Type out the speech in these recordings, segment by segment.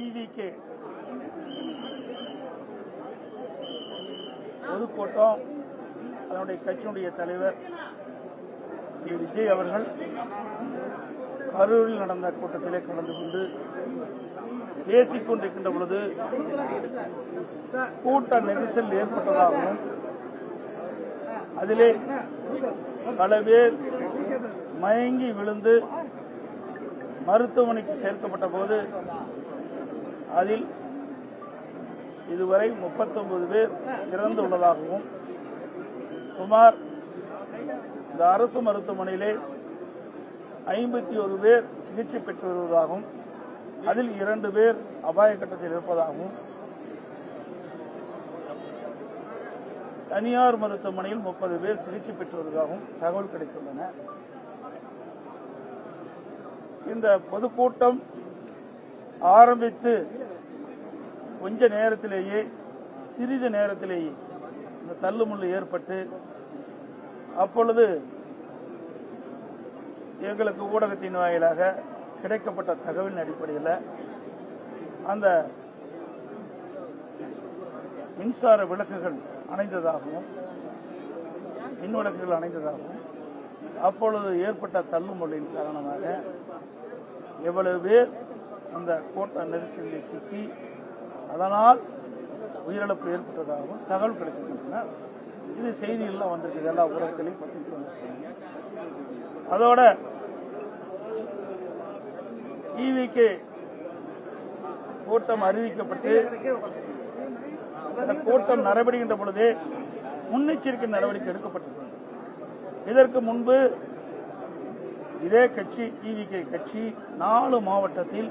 TVK பொதுக்கூட்டம். அதனுடைய கட்சியினுடைய தலைவர் திரு விஜய் அவர்கள் கரூரில் நடந்த கூட்டத்திலே கலந்து கொண்டு பேசிக் கொண்டிருக்கின்ற பொழுது கூட்ட நெரிசல் ஏற்பட்டதாகவும் அதிலே பல பேர் மயங்கி விழுந்து மருத்துவமனைக்கு சேர்க்கப்பட்ட போது அதில் இதுவரை 39 பேர் இறந்துள்ளதாகவும் சுமார் இந்த அரசு மருத்துவமனையிலே ஐம்பத்தி ஒரு பேர் சிகிச்சை பெற்று வருவதாகவும் அதில் இரண்டு பேர் அபாய கட்டத்தில் இருப்பதாகவும் தனியார் மருத்துவமனையில் முப்பது பேர் சிகிச்சை பெற்று வருவதாகவும் தகவல் கிடைத்துள்ளன. இந்த பொதுக்கூட்டம் ஆரம்பித்து கொஞ்ச நேரத்திலேயே சிறிது நேரத்திலேயே இந்த தள்ளுமுள்ளு ஏற்பட்டு அப்பொழுது எங்களுக்கு ஊடகத்தின் வாயிலாக கிடைக்கப்பட்ட தகவலின் அடிப்படையில் அந்த மின்சார விளக்குகள் அணைந்ததாகவும் மின் விளக்குகள் அணைந்ததாகவும் அப்பொழுது ஏற்பட்ட தள்ளுமுள்ளின் காரணமாக எவ்வளவு பேர் அந்த கோட்டை நெரிசலில் சிக்கி அதனால் உயிரிழப்பு ஏற்பட்டதாகவும் தகவல் கிடைத்திருக்கின்றன. இது செய்தியெல்லாம் வந்திருக்கு எல்லா ஊடகத்திலையும் பத்திரிக்கை வந்த செய்தி அதோட இவிகே கூட்டம் அறிவிக்கப்பட்டு அந்த கூட்டம் நடைபெறுகின்ற பொழுதே முன்னெச்சரிக்கை நடவடிக்கை எடுக்கப்பட்டிருக்கிறது. இதற்கு முன்பு இதே கட்சி டிவிகே கட்சி நாலு மாவட்டத்தில்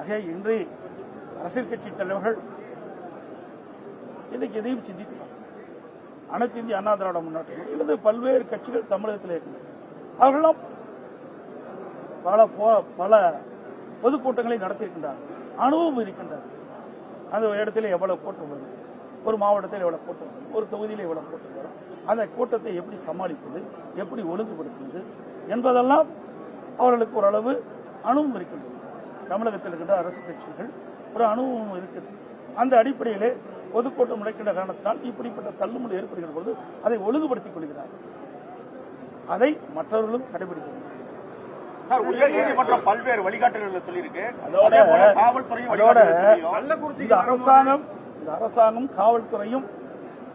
ஆக இன்று அரசியல் கட்சி தலைவர்கள் இன்னைக்கு எதையும் சிந்தித்து அனைத்து இந்திய அண்ணா திராவிட முன்னேற்ற இருந்து பல்வேறு கட்சிகள் தமிழகத்தில் இருக்கின்றன. அவர்களும் பல பல பொதுக்கூட்டங்களை நடத்தியிருக்கின்றார்கள். அனுபவம் இருக்கின்றது. அந்த இடத்துல எவ்வளவு கூட்டம் வரும் ஒரு மாவட்டத்தில் எவ்வளவு கூட்டம் வரும் ஒரு தொகுதியில் எவ்வளவு கூட்டம் வரும் அந்த கூட்டத்தை எப்படி சமாளிப்பது? எப்படி ஒழுங்குபடுத்துவது? என்பதெல்லாம் அவர்களுக்கு ஓரளவு அனுபவம் இருக்கின்றது. தமிழகத்தில் இருக்கின்ற அரசு கட்சிகள் ஒரு அனுபவம் இருக்கிறது அந்த அடிப்படையிலே பொதுக்கூட்டம் நடக்கின்ற காரணத்தினால் இப்படிப்பட்ட தள்ளுமுறை ஏற்படுகிற பொழுது அதை ஒழுங்குபடுத்திக் கொள்கிறார்கள் அதை மற்றவர்களும் கடைபிடிக்க வேண்டும் சார் உயர் நீதிமன்றம் பல்வேறு வழிகாட்டுதல்களை சொல்லியிருக்கு. இந்த அரசாங்கம் இந்த அரசாங்கம் காவல்துறையும்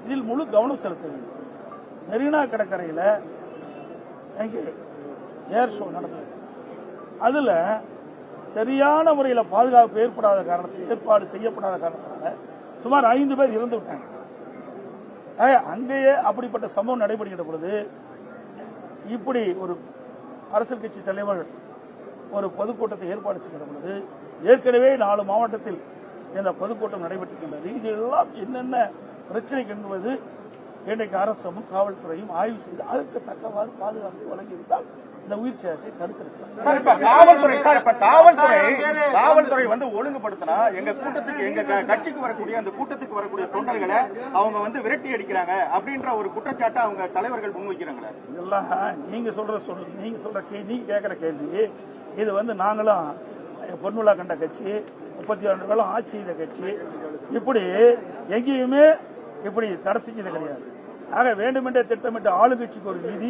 இதில் முழு கவனம் செலுத்த வேண்டும். மெரினா கடற்கரையில் எங்கே ஏர் ஷோ நடந்தது. அதுல சரியான முறையில் பாதுகாப்பு ஏற்படாத காரணத்தை ஏற்பாடு செய்யப்படாத காரணத்தினால சுமார் ஐந்து பேர் இறந்து விட்டாங்க. அங்கேயே அப்படிப்பட்ட சம்பவம் நடைபெறுகின்ற பொழுது இப்படி ஒரு அரசியல் கட்சி தலைவர் ஒரு பொதுக்கூட்டத்தை ஏற்பாடு செய்கின்ற பொழுது ஏற்கனவே நாலு மாவட்டத்தில் இந்த பொதுக்கூட்டம் நடைபெற்றிருக்கின்றது. இதெல்லாம் என்னென்ன பிரச்சனை என்பது இன்றைக்கு அரசும் காவல்துறையும் ஆய்வு செய்து அதற்கு தக்கவாறு பாதுகாப்பு வழங்கியிருந்தால் இந்த உயிர் சேதத்தை தடுத்திருக்கலாம் சார் இப்ப காவல்துறை சார் இப்ப காவல்துறை காவல்துறை வந்து ஒழுங்குபடுத்தினா எங்க கூட்டத்துக்கு எங்க கட்சிக்கு வரக்கூடிய அந்த கூட்டத்துக்கு வரக்கூடிய தொண்டர்களை அவங்க வந்து விரட்டி அடிக்கிறாங்க அப்படின்ற ஒரு குற்றச்சாட்டை அவங்க தலைவர்கள் முன்வைக்கிறாங்களே. இதெல்லாம் நீங்க சொல்ற சொல் நீங்க சொல்ற கேள்வி நீங்க கேட்கிற கேள்வி இது வந்து நாங்களும் பொன்முலா கண்ட கட்சி முப்பத்தி ரெண்டு காலம் ஆட்சி செய்த கட்சி இப்படி எங்கேயுமே இப்படி தடை செஞ்சது கிடையாது. ஆக வேண்டுமென்றே திட்டமிட்ட ஆளுங்கட்சிக்கு ஒரு நீதி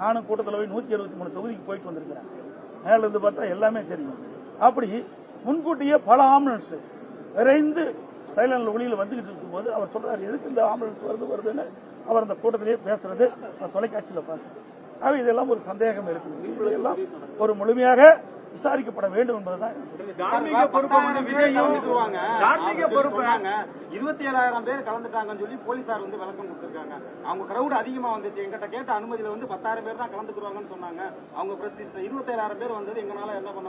நானும் கூட்டத்தில் போய் நூற்றி அறுபத்தி மூணு தொகுதிக்கு போயிட்டு வந்திருக்கிறேன். மேல இருந்து பார்த்தா எல்லாமே தெரியும். அப்படி முன்கூட்டியே பல ஆம்புலன்ஸ் விரைந்து சைலண்ட் ஒளியில் வந்துகிட்டு இருக்கும்போது அவர் சொல்றாரு எதுக்கு இந்த ஆம்புலன்ஸ் வருது வருதுன்னு? அவர் அந்த கூட்டத்திலேயே பேசுறது நான் தொலைக்காட்சியில் பார்த்தேன். ஆக இதெல்லாம் ஒரு சந்தேகம் இருக்குது. இதெல்லாம் ஒரு முழுமையாக விசாரிக்கப்பட வேண்டும் என்பதுதான் தார்மீக பொறுப்பை வந்து விஜய் கவனித்துருவாங்க தார்மீக பொறுப்பு இருபத்தி ஏழாயிரம் பேர் கலந்துட்டாங்கன்னு சொல்லி போலீசார் வந்து விளக்கம் கொடுத்திருக்காங்க. அவங்க கிரௌட் அதிகமா வந்துச்சு. எங்கிட்ட கேட்ட அனுமதியில வந்து பத்தாயிரம் பேர் தான் கலந்துக்குறாங்கன்னு சொன்னாங்க. அவங்க பிரஸ் இருபத்தி ஏழாயிரம் பேர் வந்தது. எங்களால என்ன பண்ண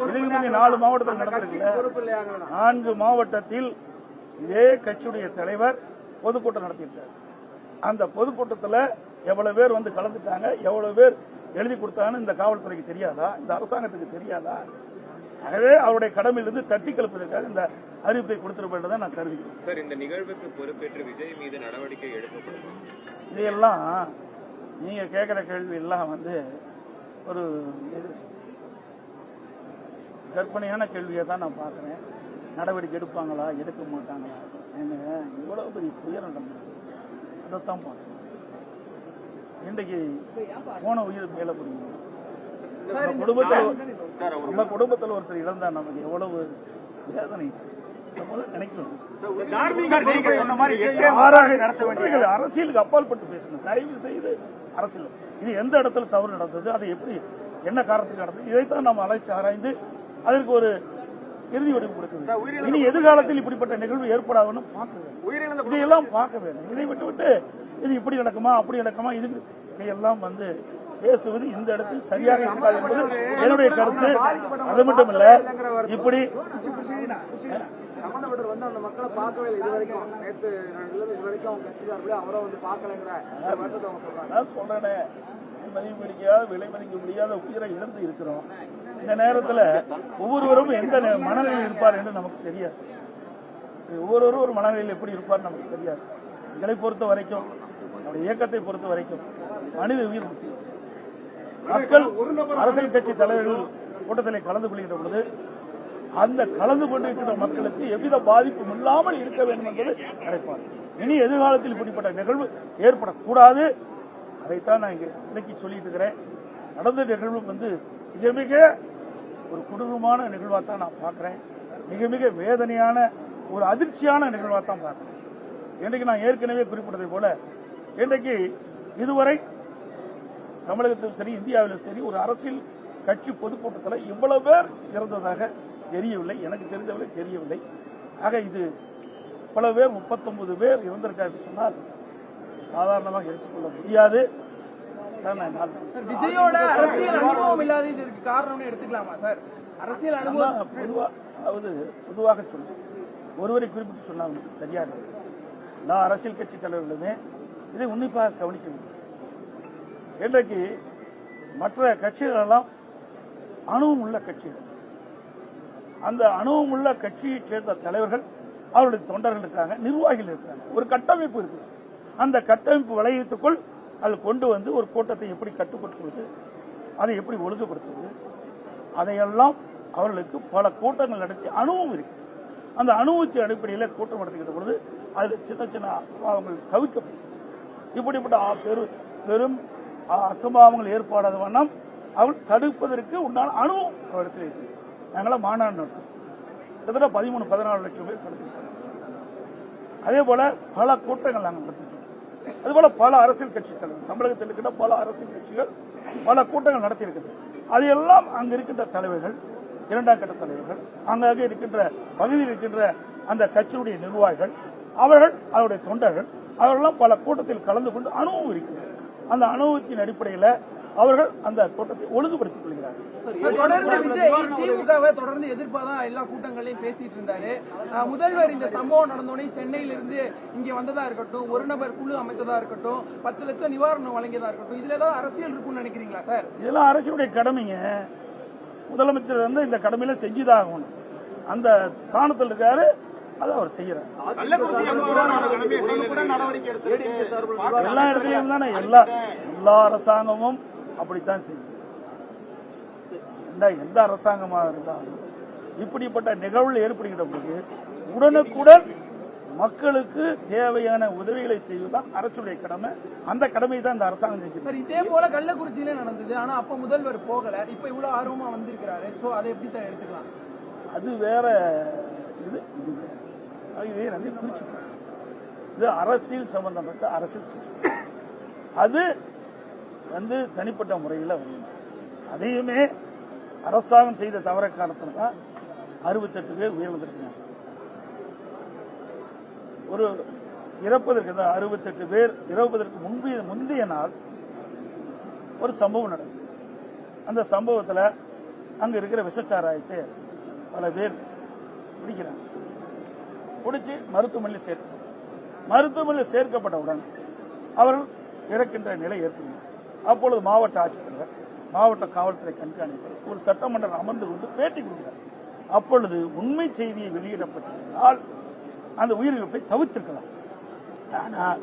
முந்தைய நாலு மாவட்டத்தில் நடந்திருக்குல்ல? நான்கு மாவட்டத்தில் இதே கட்சியுடைய தலைவர் பொதுக்கூட்டம் நடத்தியிருக்காரு. அந்த பொதுக்கூட்டத்தில் எவ்வளவு பேர் வந்து கலந்துட்டாங்க எவ்வளவு பேர் எழுதி கொடுத்தாங்கன்னு இந்த காவல்துறைக்கு தெரியாதா? இந்த அரசாங்கத்துக்கு தெரியாதா? ஆகவே அவருடைய கடமையிலிருந்து தட்டி கலப்பதற்காக இந்த அறிவிப்பை கொடுத்திருப்பதை நான் கருதுகிறேன். சார் இந்த நிகழ்வுக்கு பொறுப்பேற்று விஜய் மீது நடவடிக்கை எடுக்கப்படும். இதையெல்லாம் நீங்க கேட்கிற கேள்வி எல்லாம் வந்து ஒரு கற்பனையான கேள்வியை தான் நான் பார்க்குறேன். நடவடிக்கை எடுப்பாங்களா? எடுக்க மாட்டாங்களா? ஏங்க இவ்வளவு பெரிய துயரம் நடந்திருக்கு அதைத்தான் பார்க்கணும் இன்றைக்கு போன உயிர் மேல முடியும் நம்ம குடும்பத்தில் நம்ம குடும்பத்தில் ஒருத்தர் இழந்தா நமக்கு எவ்வளவு வேதனை. அரசியலுக்கு அப்பாற்பட்டு பேசுங்க. தயவு செய்து அரசியல். இது எந்த இடத்துல தவறு நடந்தது அதை எப்படி என்ன காரணத்துக்கு நடந்தது இதைத்தான் நாம் அலசி ஆராய்ந்து அதற்கு ஒரு இறுதி வடிவு கொடுக்க வேண்டும். இனி எதிர்காலத்தில் இப்படிப்பட்ட நிகழ்வு ஏற்படாதுன்னு பார்க்க வேண்டும். இதையெல்லாம் பார்க்க வேண்டும். இதை விட்டு விட்டு இது இப்படி நடக்குமா அப்படி நடக்குமா இது இதையெல்லாம் வந்து பேசுவது இந்த இடத்தில் சரியாக இருக்காது என்பது என்னுடைய கருத்து. அது மட்டும் இல்ல. இப்படி சொல்றேனே மதிப்பு முடியாத விலை மதிக்க முடியாத உயிரை இழந்து இருக்கிறோம். இந்த நேரத்துல ஒவ்வொருவரும் எந்த மனநிலையில் இருப்பார் என்று நமக்கு தெரியாது. ஒவ்வொருவரும் ஒரு மனநிலையில் எப்படி இருப்பார் நமக்கு தெரியாது. எங்களை பொறுத்த வரைக்கும் நம்முடைய இயக்கத்தை பொறுத்த வரைக்கும் மனித உயிர் முக்கியம். மக்கள் அரசியல் கட்சி தலைவர்கள் கூட்டத்தில் கலந்து கொள்கின்ற பொழுது அந்த கலந்து கொண்டிருக்கின்ற மக்களுக்கு எவ்வித பாதிப்பும் இல்லாமல் இருக்க வேண்டும் என்பது நினைப்பார் இனி எதிர்காலத்தில் இப்படிப்பட்ட நிகழ்வு ஏற்படக்கூடாது. அதைத்தான் நான் இங்கே விளக்கி சொல்லிட்டு இருக்கிறேன். நடந்த நிகழ்வு வந்து மிக மிக ஒரு கொடூரமான நிகழ்வாக தான் நான் பார்க்கிறேன். மிக மிக வேதனையான ஒரு அதிர்ச்சியான நிகழ்வாக தான் பார்க்கிறேன். இன்றைக்கு நான் ஏற்கனவே குறிப்பிட்டதை போல இன்றைக்கு இதுவரை தமிழகத்திலும் சரி இந்தியாவிலும் சரி ஒரு அரசியல் கட்சி பொதுக்கூட்டத்தில் இவ்வளவு பேர் இறந்ததாக தெரியவில்லை. எனக்கு தெரிந்தவரை தெரியவில்லை. ஆக இது பல பேர் முப்பத்தொன்பது பேர் இறந்திருக்காரு சொன்னால் சாதாரணமாக எடுத்துக்கொள்ள முடியாது. நான் விஜயோட அரசியல் அனுபவம் காரணம்னு எடுத்துக்கலாமா சார்? அரசியல் அனுபவம் நம்ம பொதுவா அதாவது பொதுவாக சொல்லுவோம் ஒருவரை குறிப்பிட்டு சொன்னால் சரியாக எல்லா அரசியல் கட்சி தலைவர்களுமே இதை உன்னிப்பாக கவனிக்க வேண்டும். இன்றைக்கு மற்ற கட்சிகள் எல்லாம் அணுவும் உள்ள கட்சிகள். அந்த அணுவும் உள்ள கட்சியைச் சேர்ந்த தலைவர்கள் அவருடைய தொண்டர்கள் இருக்காங்க நிர்வாகிகள் இருக்காங்க. ஒரு கட்டமைப்பு இருக்கு அந்த கட்டமைப்பு வளையத்துக்குள் அது கொண்டு வந்து ஒரு கூட்டத்தை எப்படி கட்டுப்படுத்துவது அதை எப்படி ஒழுங்குபடுத்துவது அதையெல்லாம் அவர்களுக்கு பல கூட்டங்கள் நடத்தி அனுபவம் இருக்கு. அந்த அனுபவத்தின் அடிப்படையில் கூட்டம் நடத்துகின்ற பொழுது அதில் சின்ன சின்ன அசம்பாவங்கள் தவிர்க்கப்படுகிறது. இப்படிப்பட்ட ஆ- பெரு பெரும் அசம்பாவங்கள் ஏற்படாத வண்ணம் அவள் தடுப்பதற்கு உண்டான அனுபவம் இடத்துல இருக்கு. நாங்களாம் மாநாடு நடத்தும். கிட்டத்தட்ட பதிமூணு பதினாலு லட்சம் பேர் கலந்துருக்காங்க அதே போல பல கூட்டங்கள் நாங்கள் நடத்திருக்கோம். அதுபோல பல அரசியல் கட்சி தலைவர் தமிழகத்தில் இருக்கின்ற பல அரசியல் கட்சிகள் பல கூட்டங்கள் நடத்தியிருக்குது. அதையெல்லாம் அங்கு இருக்கின்ற தலைவர்கள் இரண்டாம் கட்ட தலைவர்கள் அங்கங்கே இருக்கின்ற பகுதியில் இருக்கின்ற அந்த கட்சியுடைய நிர்வாகிகள் அவர்கள் அவருடைய தொண்டர்கள் அவர்களெல்லாம் பல கூட்டத்தில் கலந்து கொண்டு அனுபவம் இருக்கின்றது அந்த அனுபவத்தின் அடிப்படையில் அவர்கள் அந்த கூட்டத்தை ஒழுங்குபடுத்திக் கொள்கிறார்கள். சார், தொடர்ந்து விஜய் திமுகவை தொடர்ந்து எதிர்ப்பாதான் எல்லா கூட்டங்களையும் பேசிட்டு இருந்தாரு. முதல்வர் இந்த சம்பவம் நடந்தோடனே சென்னையில இருந்து இங்க வந்ததா இருக்கட்டும் ஒரு நபர் குழு அமைத்ததா இருக்கட்டும் பத்து லட்சம் நிவாரணம் வழங்கியதா இருக்கட்டும் இதுல ஏதாவது அரசியல் இருக்கும்னு நினைக்கிறீங்களா சார்? இதெல்லாம் அரசுடைய கடமைங்க. முதலமைச்சர் வந்து இந்த கடமையில செஞ்சுதான் ஆகணும். அந்த ஸ்தானத்தில் இருக்காரு அதை அவர் செய்யறாரு. எல்லா இடத்துலயும் தானே எல்லா எல்லா அரசாங்கமும் அப்படித்தான் செய்யும். எந்த எந்த அரசாங்கமாக இருந்தாலும் இப்படிப்பட்ட நிகழ்வுகள் ஏற்படுகின்ற பொழுது உடனுக்குடன் மக்களுக்கு தேவையான உதவிகளை செய்வதுதான் அரசுடைய கடமை. அந்த கடமையை தான் இந்த அரசாங்கம் செஞ்சிருக்கு. சார் இதே போல கள்ளக்குறிச்சியில நடந்தது. ஆனா அப்ப முதல்வர் போகல. இப்ப இவ்வளவு ஆர்வமா வந்திருக்கிறாரு. சோ அதை எப்படி சார் எடுத்துக்கலாம்? அது வேற இது இது இதே நிறைய பிரிச்சுக்கலாம். இது அரசியல் சம்பந்தப்பட்ட அரசியல் பிரச்சனை அது வந்து தனிப்பட்ட முறையில் வரணும். அதையுமே அரசாங்கம் செய்த தவற காரணத்தில் தான் அறுபத்தெட்டு பேர் உயிரிழந்திருக்கிறாங்க ஒரு இறப்பதற்கு தான் அறுபத்தெட்டு பேர் இறப்பதற்கு முன்பு முந்தைய நாள் ஒரு சம்பவம் நடந்தது. அந்த சம்பவத்தில் அங்கே இருக்கிற விஷச்சாராயத்தை பல பேர் பிடிக்கிறாங்க. பிடிச்சி மருத்துவமனையில் சேர்க்க மருத்துவமனையில் சேர்க்கப்பட்டவுடன் அவர்கள் இறக்கின்ற நிலை ஏற்படும். அப்பொழுது மாவட்ட ஆட்சித்தலைவர் மாவட்ட காவல்துறை கண்காணிப்பாளர் ஒரு சட்டமன்றம் அமர்ந்து கொண்டு பேட்டி கொடுக்கிறார். அப்பொழுது உண்மை செய்தியை வெளியிடப்பட்டிருந்தால் அந்த உயிரிழப்பை தவிர்த்திருக்கலாம். ஆனால்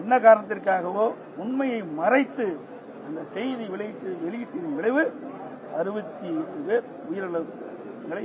என்ன காரணத்திற்காகவோ உண்மையை மறைத்து அந்த செய்தி வெளியிட்டு வெளியிட்டதன் விளைவு அறுபத்தி எட்டு பேர் உயிரிழந்த நிலை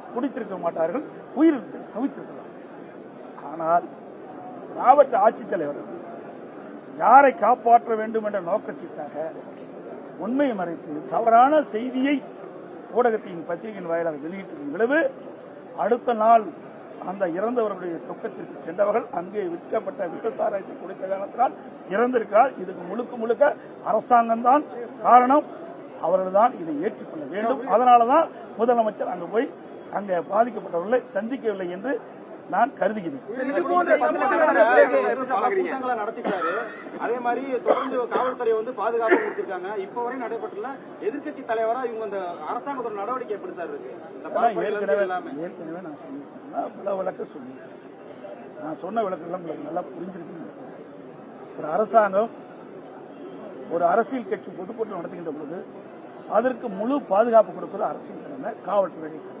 குடித்திருக்க மாட்டார்கள் உயிர் தவித்திருக்கலாம். ஆனால் மாவட்ட ஆட்சித்தலைவர் யாரை காப்பாற்ற வேண்டும் என்ற நோக்கத்திற்காக உண்மையை மறைத்து தவறான செய்தியை ஊடகத்தின் பத்திரிகையின் வாயிலாக வெளியிட்டதன் விளைவு அடுத்த நாள் அந்த இறந்தவர்களுடைய துக்கத்திற்கு சென்றவர்கள் அங்கே விற்கப்பட்ட விஷசாராயத்தை குடித்த காரணத்தினால் இறந்திருக்கிறார். இதுக்கு முழுக்க முழுக்க அரசாங்கம்தான் காரணம். அவர்கள்தான் இதை ஏற்றுக்கொள்ள வேண்டும். அதனாலதான் முதலமைச்சர் அங்கு போய் அங்கே பாதிக்கப்பட்டவர்களை சந்திக்கவில்லை என்று நான் கருதுகிறேன். நடத்திட்டாரு அதே மாதிரி தொடர்ந்து காவல்துறை வந்து பாதுகாப்பு கொடுத்திருக்காங்க இப்ப வரை நடைபெற்றல எதிர்க்கட்சி தலைவரா இவங்க இந்த அரசாங்கத்தோட நடவடிக்கை எப்படி சார் இருக்கு? ஏற்கனவே ஏற்கனவே நான் சொல்லியிருக்கேன். விளக்க சொல்லியிருக்கேன். நான் சொன்ன விளக்கெல்லாம் உங்களுக்கு நல்லா புரிஞ்சிருக்குன்னு நினைக்கிறேன். ஒரு அரசாங்கம் ஒரு அரசியல் கட்சி பொதுக்கூட்டம் நடத்துகின்ற பொழுது அதற்கு முழு பாதுகாப்பு கொடுப்பது அரசியல் கடமை காவல்துறை கடமை.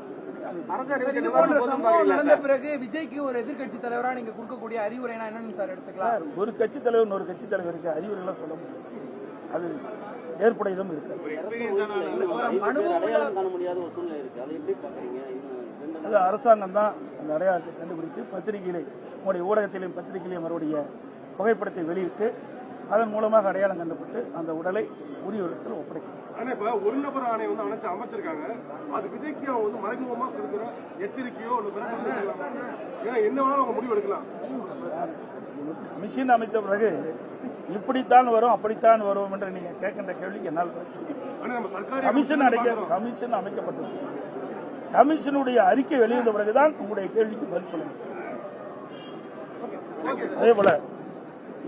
நடந்த பிறகு விஜய்க்கு ஒரு எதிர்க்கட்சி தலைவரா நீங்க கொடுக்கக்கூடிய அறிவுரைனா என்னன்னு சார் எடுத்துக்கலாம். சார் ஒரு கட்சி தலைவர் இன்னொரு கட்சி தலைவருக்கு அறிவுரைலாம் சொல்ல முடியாது. அது ஏற்புடையதும் இருக்காது. அது அரசாங்கம் தான் அந்த அடையாளத்தை கண்டுபிடித்து பத்திரிகையிலே உங்களுடைய ஊடகத்திலையும் பத்திரிகையிலையும் அவருடைய புகைப்படத்தை வெளியிட்டு அதன் மூலமாக அடையாளம் கண்டுபிட்டு அந்த உடலை உரியவரிடத்தில் ஒப்படைக்கும். ஆனா இப்ப ஒரு நபர் ஆணை வந்து அனைத்து அமைச்சிருக்காங்க. அது விஜய்க்கு அவங்க வந்து மறைமுகமா கொடுக்குற எச்சரிக்கையோ? ஏன்னா என்ன வேணாலும் அவங்க முடிவு எடுக்கலாம். சார், கமிஷன் அமைத்த பிறகு இப்படித்தான் வரும் அப்படித்தான் வரும் என்று நீங்க கேட்கின்ற கேள்விக்கு என்னால் கமிஷன் அடைக்க கமிஷன் அமைக்கப்பட்டிருக்கிறது கமிஷனுடைய அறிக்கை வெளிவந்த பிறகுதான் உங்களுடைய கேள்விக்கு பதில் சொல்ல முடியும். அதே போல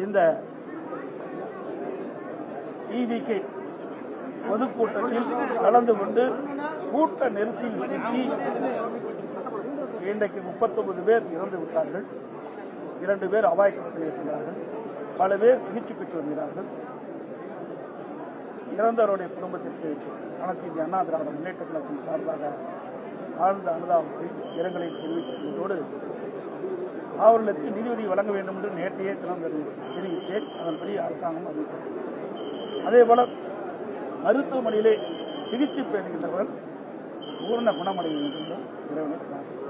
இந்த டிவிக்கு பொதுக்கூட்டத்தில் கலந்து கொண்டு கூட்ட நெரிசலில் சிக்கி இன்றைக்கு 39 பேர் இறந்து விட்டார்கள். இரண்டு பேர் அபாயக்கட்டத்தில் இருக்கிறார்கள். பல பேர் சிகிச்சை பெற்று வருகிறார்கள். இறந்தவருடைய குடும்பத்திற்கு அனைத்து இந்திய அண்ணா திராவிட முன்னேற்ற கழகத்தின் சார்பாக ஆழ்ந்த அனுதாபத்தை இரங்கலை தெரிவித்துள்ளதோடு கொண்டோடு அவர்களுக்கு நிதியுதவி வழங்க வேண்டும் என்று நேற்றையே தினம் தெரிவித்தேன். அதன்படி அரசாங்கம் அறிவித்தது அதே போல் மருத்துவமனையிலே சிகிச்சை பெறுகின்றவர்கள் பூர்ண குணமடைய வேண்டும் என்று இறைவனை பிரார்த்தனை